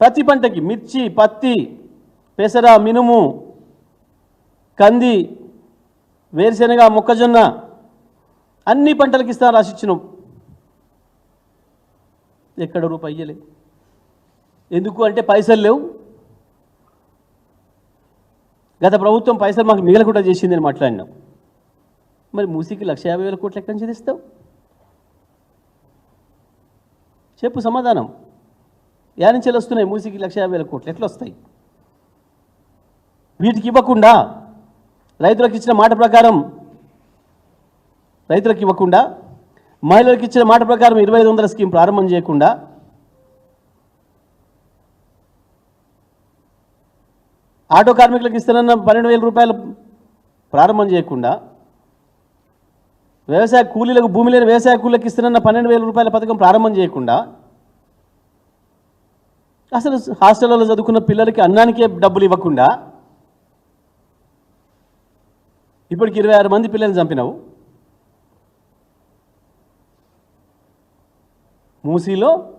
ప్రతి పంటకి మిర్చి పత్తి పెసర మినుము కంది వేరుశెనగ మొక్కజొన్న అన్ని పంటలకు ఇస్తాను రాసిచ్చినాం. ఎక్కడ రూపాయి ఇయ్యలే. ఎందుకు అంటే పైసలు లేవు. గత ప్రభుత్వం పైసలు మాకు మిగలకుండా చేసిందని మాట్లాడినాం. మరి మూసీకి లక్ష యాభై వేల కోట్లు ఎక్కడి నుంచి తెస్తావు? చెప్పు సమాధానం. యా నుంచి వస్తున్నాయి మూసీకి లక్ష యాభై వేల కోట్లు. ఎట్లా వస్తాయి? వీటికి ఇవ్వకుండా రైతులకు ఇచ్చిన మాట ప్రకారం రైతులకు ఇవ్వకుండా మహిళలకు ఇచ్చిన మాట ప్రకారం ఇరవై ఐదు వందల స్కీమ్ ప్రారంభం చేయకుండా ఆటో కార్మికులకు ఇస్తున్న పన్నెండు వేల రూపాయలు ప్రారంభం చేయకుండా వ్యవసాయ కూలీలకు భూమి లేని వ్యవసాయ కూలీలకు ఇస్తున్న పన్నెండు వేల రూపాయల పథకం ప్రారంభం చేయకుండా అసలు హాస్టల్లో చదువుకున్న పిల్లలకి అన్నానికే డబ్బులు ఇవ్వకుండా ఇప్పటికి ఇరవై ఆరు మంది పిల్లల్ని చంపినావు. మూసీలో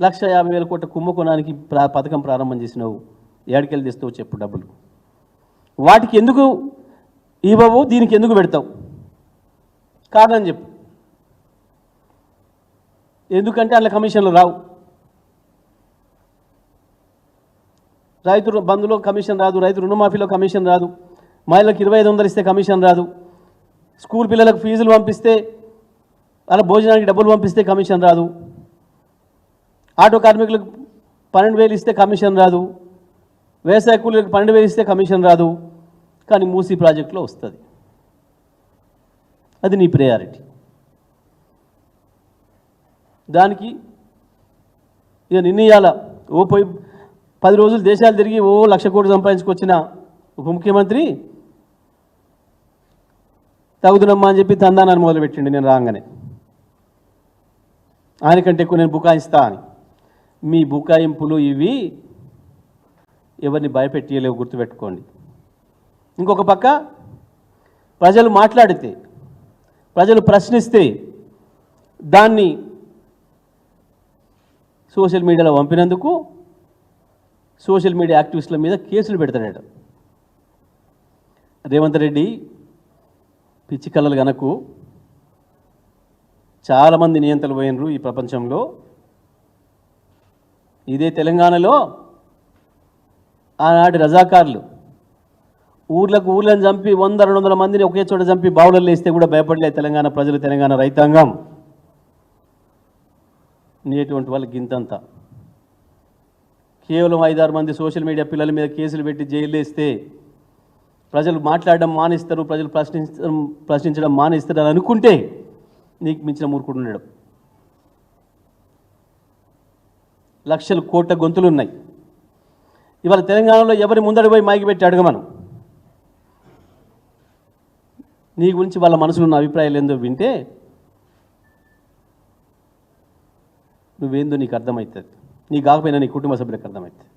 లక్ష యాభై వేల కోట్ల కుంభకోణానికి ప్రా పథకం ప్రారంభం చేసినావు. ఏడికెళ్ళి తెస్తావు చెప్పు డబ్బులు. వాటికి ఎందుకు ఇవ్వవు? దీనికి ఎందుకు పెడతావు? కారణం చెప్పు. ఎందుకంటే అందులో కమిషన్లు రావు. రైతు బంధులో కమిషన్ రాదు రైతు రుణమాఫీలో కమిషన్ రాదు మహిళలకు ఇరవై ఐదు వందలు ఇస్తే కమిషన్ రాదు స్కూల్ పిల్లలకు ఫీజులు పంపిస్తే అలా భోజనానికి డబ్బులు పంపిస్తే కమిషన్ రాదు ఆటో కార్మికులకు పన్నెండు వేలు ఇస్తే కమిషన్ రాదు వ్యవసాయ కూలీలకు పన్నెండు వేలు ఇస్తే కమిషన్ రాదు కానీ మూసీ ప్రాజెక్టులో వస్తుంది. అది నీ ప్రయారిటీ దానికి ఇక నిర్ణయాల ఓ పోయి పది రోజులు దేశాలు తిరిగి ఓ లక్ష కోట్లు సంపాదించుకొచ్చిన ఉప ముఖ్యమంత్రి తగుదునమ్మా అని చెప్పి తందానాన్ని మొదలుపెట్టిండు నేను రాగానే. ఆయనకంటే ఎక్కువ నేను బుకాయిస్తా అని. మీ బుకాయింపులు ఇవి ఎవరిని భయపెట్టియలేవు గుర్తుపెట్టుకోండి. ఇంకొక పక్క ప్రజలు మాట్లాడితే ప్రజలు ప్రశ్నిస్తే దాన్ని సోషల్ మీడియాలో పంపినందుకు సోషల్ మీడియా యాక్టివిస్టుల మీద కేసులు పెడతాడట. రేవంత్ రెడ్డి పిచ్చి కళ్ళలు గనకు చాలామంది నియంత్రణ పోయినరు ఈ ప్రపంచంలో. ఇదే తెలంగాణలో ఆనాటి రజాకారులు ఊర్లకు ఊర్లను చంపి వంద రెండు వందల మందిని ఒకే చోట చంపి బావులలో వేస్తే కూడా భయపడలే తెలంగాణ ప్రజలు తెలంగాణ రైతాంగం. నేటువంటి వాళ్ళకి గింతంత కేవలం ఐదారు మంది సోషల్ మీడియా పిల్లల మీద కేసులు పెట్టి జైలు వేస్తే ప్రజలు మాట్లాడడం మానేస్తారు ప్రజలు ప్రశ్నించడం ప్రశ్నించడం మానేస్తారు అని అనుకుంటే నీకు మించిన మూర్ఖుడు ఉండడం. లక్షల కోట్ల గొంతులు ఉన్నాయి. ఇవాళ తెలంగాణలో ఎవరి ముందడి పోయి మైకి పెట్టి అడగమను? నీ గురించి వాళ్ళ మనసులో ఉన్న అభిప్రాయాలు ఏందో వింటే నువ్వేందో నీకు అర్థమవుతుంది. నీ కాకపోయినా నీ కుటుంబ సభ్యులకు అర్థమవుతుంది.